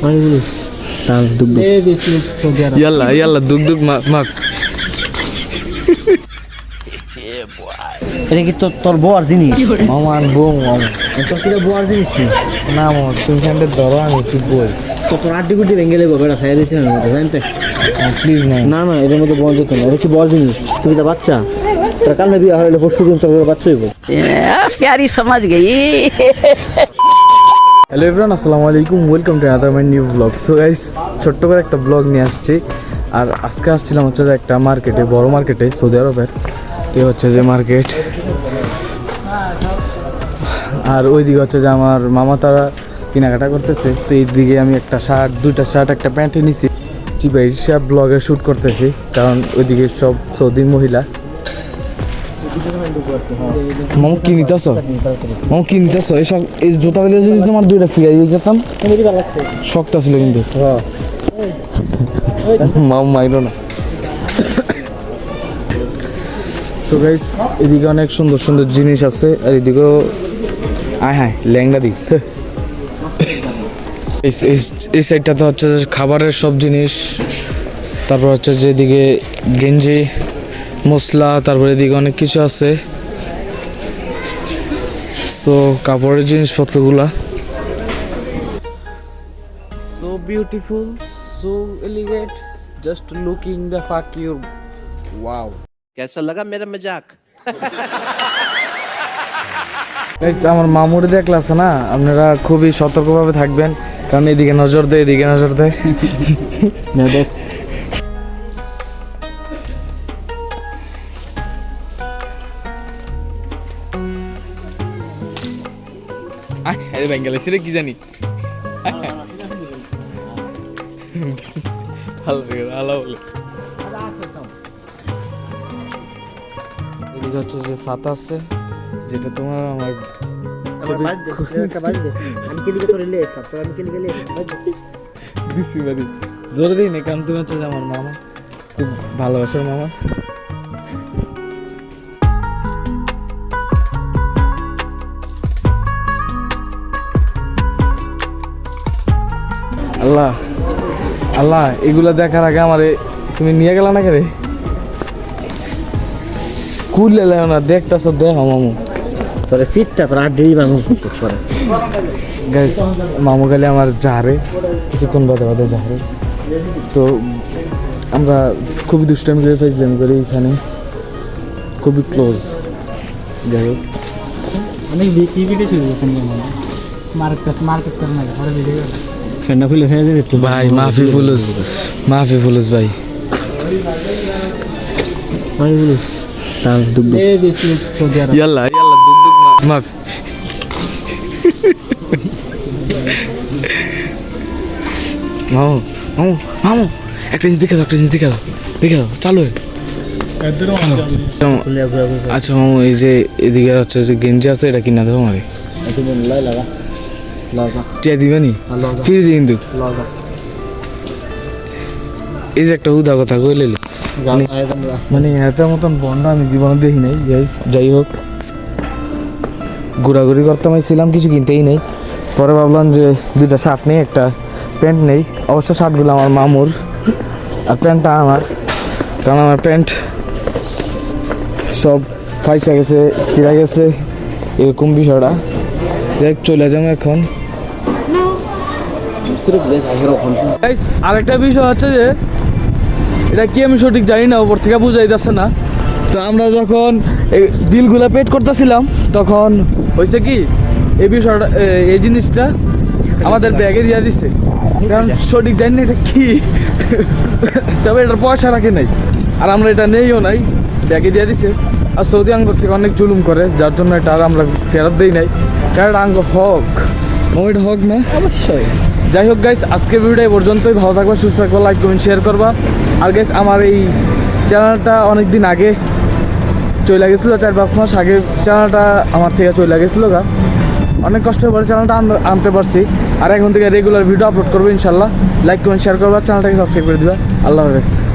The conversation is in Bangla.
তাল দুগ দুগ ইয়াল্লা ইয়াল্লা দুগ এটা কি তোর তোর বউয়ার জিনিস আমার বউ তোর কি বউয়ার জিনিস না আমার তুমি সামনে ধরো আমি একটু বই তো তোর আড্ডি গুটি ভেঙে লেবো বেটা খাইয়ে দিচ্ছে না জানতে প্লিজ না না না এটার মধ্যে বল যেত এটা কি বল জিনিস তুমি তো বাচ্চা তোর কাল হলে পরশু দিন তোর প্যারি সমাজ গেই হ্যালো এভরিওয়ান আসসালামু আলাইকুম welcome to another my new blog so guys ছোট্ট করে একটা ব্লগ নিয়ে আসছি। আর আজকে আসছিলাম হচ্ছে যে একটা মার্কেটে বড় মার্কেটে সৌদি আরবের এ হচ্ছে যে মার্কেট আর ওই ওইদিকে হচ্ছে যে আমার মামা তারা কেনাকাটা করতেছে। তো এইদিকে আমি একটা শার্ট দুইটা শার্ট একটা প্যান্ট নিছি। চিপাই সব ব্লগে শ্যুট করতেছি। কারণ ওইদিকে সব সৌদি মহিলা। এই সব এই যদি তোমার দুইটা যেতাম ছিল কিন্তু। না। সো গাইস এদিকে অনেক সুন্দর সুন্দর জিনিস আছে, আর এদিকেও আয় হ্যাঁ ল্যাংড়া দিক এই সাইডটাতে হচ্ছে খাবারের সব জিনিস, তারপর হচ্ছে যে এদিকে গেঞ্জি। মশলা তারপরে এদিকে অনেক কিছু আছে। সো কাপড়ের জিনিসপত্রগুলা। So beautiful so elegant just looking the fuck your wow কেসা লাগা মেরা মজাক আমার মামুর দেখলে না আপনারা খুবই সতর্কভাবে থাকবেন। কারণ এদিকে নজর দেয় এদিকে নজর দেয় আরে বেঙ্গালে সেটা কি জানি? ভালো লাগে ভালো বলে এদিকে হচ্ছে যে ছাতা আছে যেটা তোমার আমার জোরে দিই না কারণ তুমি হচ্ছে যে আমার মামা খুব ভালোবাসার মামা। আল্লাহ আল্লাহ এগুলা দেখার আগে আমারে তুমি নিয়ে গেলা না রে? কুলে লেও না দেখতাছ দেখ মামু। তোর ফিটটা তোর আড্ডি বাংলা পরে গাইস মামু গেলে আমার জাহারে কিছুক্ষণ বাদে বাদে জাহারে তো আমরা খুবই দুষ্টামি করে ফেসলাম করি এখানে। খুবই ক্লোজ যাই হোক। অনেক ছিল মার্কেট মার্কেট করে না ঘরে ভিডিও ভাই মাফি ফুলুস মাফি ফুলুস ভাই। ইয়াল্লা ইয়াল্লা দুগ দুগ মাফি। মামু মামু মামু একটা জিনিস দেখে দাও একটা জিনিস দেখে দাও দেখে দাও চালু আচ্ছা মামু এই যে এদিকে হচ্ছে যে গেঞ্জি আছে এটা কিনা দেবো আমারে টিয়া দিবেনি ফিরে দিই কিন্তু। এই যে একটা উদা কথা কইলে মানে এত মতন আমি জীবনে দেখি নাই যাই হোক ঘোরাঘুরি করতে আমি ছিলাম কিছু কিনতেই নেই। পরে ভাবলাম যে দুইটা শার্ট নেই একটা প্যান্ট নেই। অবশ্য শার্টগুলো আমার মামুর আর প্যান্টটা আমার। কারণ আমার প্যান্ট সব ফাইসা গেছে ছিঁড়া গেছে এরকম বিষয়টা। যাই চলে যাব এখন। আরেকটা বিষয় হচ্ছে যে এটা কি আমি সঠিক জানি না ওপর থেকে বুঝাই যাচ্ছে না। তো আমরা যখন বিলগুলো পেড করতেছিলাম তখন হয়েছে কি এই বিষয়টা এই জিনিসটা আমাদের ব্যাগে দিয়ে দিচ্ছে কারণ সঠিক জানি না এটা কি। তবে এটার পয়সা রাখে নাই আর আমরা এটা নেইও নাই ব্যাগে দিয়ে দিছে। আর সৌদি আঙ্গ থেকে অনেক জুলুম করে যার জন্য এটা আর আমরা ফেরত দিই নাই। কারণ আঙ্গ হক মোমিট হক না। অবশ্যই। যাই হোক গাইস আজকে ভিডিওটা এই পর্যন্তই। ভালো থাকবা, সুস্থ থাকবা লাইক কমেন্ট শেয়ার করবা। আর গাইস আমার এই চ্যানেলটা অনেক দিন আগে চলে গেছিল, চার পাঁচ মাস আগে চ্যানেলটা আমার থেকে চলে গেছিল গা। অনেক কষ্ট করে চ্যানেলটা আন- আনতে পারছি। আর এখন থেকে রেগুলার ভিডিও আপলোড করব ইনশাল্লাহ। লাইক কমেন্ট শেয়ার করবা চ্যানেলটাকে সাবস্ক্রাইব করে দিবা। আল্লাহ হাফেজ।